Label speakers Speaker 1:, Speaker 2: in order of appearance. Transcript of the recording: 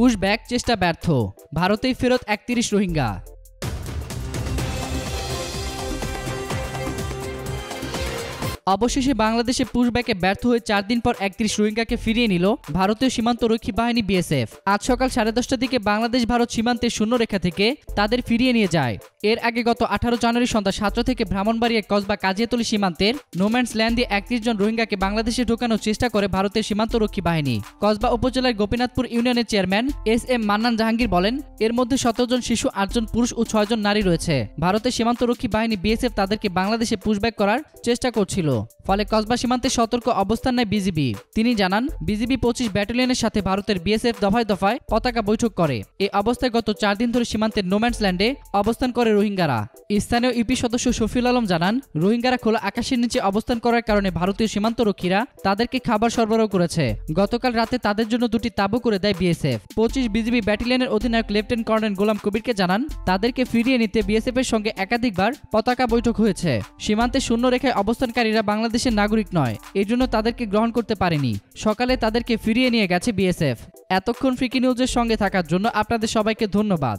Speaker 1: Pushback চেষ্টা ব্যর্থ। ভারতেই ফেরত একত্রিশ রোহিঙ্গা। অবশেষে বাংলাদেশে পুশব্যাকে ব্যর্থ হয়ে চার দিন পর একত্রিশ রোহিঙ্গাকে ফিরিয়ে নিল ভারতীয় সীমান্ত রক্ষী বাহিনী বিএসএফ। আজ সকাল সাড়ে দশটার দিকে বাংলাদেশ ভারত সীমান্তের শূন্য রেখা থেকে তাদের ফিরিয়ে নিয়ে যায়। এর আগে গত আঠারো জানুয়ারি সন্ধ্যা সাতটা থেকে ভ্রমণবাড়িয়া কসবা, কাজিয়াতলি সীমান্তের নোম্যান্স ল্যান্ড দিয়ে একত্রিশ জন রোহিঙ্গাকে বাংলাদেশে ঢোকানোর চেষ্টা করে ভারতের সীমান্ত রক্ষী বাহিনী। কসবা উপজেলার গোপীনাথপুর ইউনিয়নের chairman S M Mannan Jahangir বলেন, এর মধ্যে সতেরো জন শিশু আটজন পুরুষ ও ছয়জন নারী রয়েছে। ভারতের সীমান্ত রক্ষী বাহিনী বিএসএফ তাদেরকে বাংলাদেশে পুশব্যাক করার চেষ্টা করছিল। ফলে কসবা সীমান্তে সতর্ক অবস্থান নেয় বিজিবি তিনি জানান বিজিবি পঁচিশ ব্যাটালিয়নের সাথে ভারতের বিএসএফ দফায় দফায় পতাকা বৈঠক করে। এই অবস্থায় গত চার দিন ধরে সীমান্তের নোম্যান্স ল্যান্ডে অবস্থান করে রোহিঙ্গারা। স্থানীয় ইপি সদস্য শফিউল আলম জানান, রোহিঙ্গারা খোলা আকাশের নিচে অবস্থান করার কারণে ভারতীয় সীমান্ত রক্ষীরা তাদেরকে খাবার সরবরাহ করেছে। গতকাল রাতে তাদের জন্য দুটি তাঁবু করে দেয় বিএসএফ। পঁচিশ বিজিবি ব্যাটালিয়নের অধিনায়ক লেফটেন্যান্ট কর্নেল গোলাম কবিরকে জানান, তাদেরকে ফিরিয়ে নিতে বিএসএফ এর সঙ্গে একাধিকবার পতাকা বৈঠক হয়েছে। সীমান্তে শূন্য রেখায় অবস্থানকারীরা বাংলাদেশের নাগরিক নয় এই জন্য তাদেরকে গ্রহণ করতে পারেনি। সকালে তাদেরকে ফিরিয়ে নিয়ে গেছে বিএসএফ। এতক্ষণ ফ্রিকি নিউজের সঙ্গে থাকার জন্য আপনাদের সবাইকে ধন্যবাদ।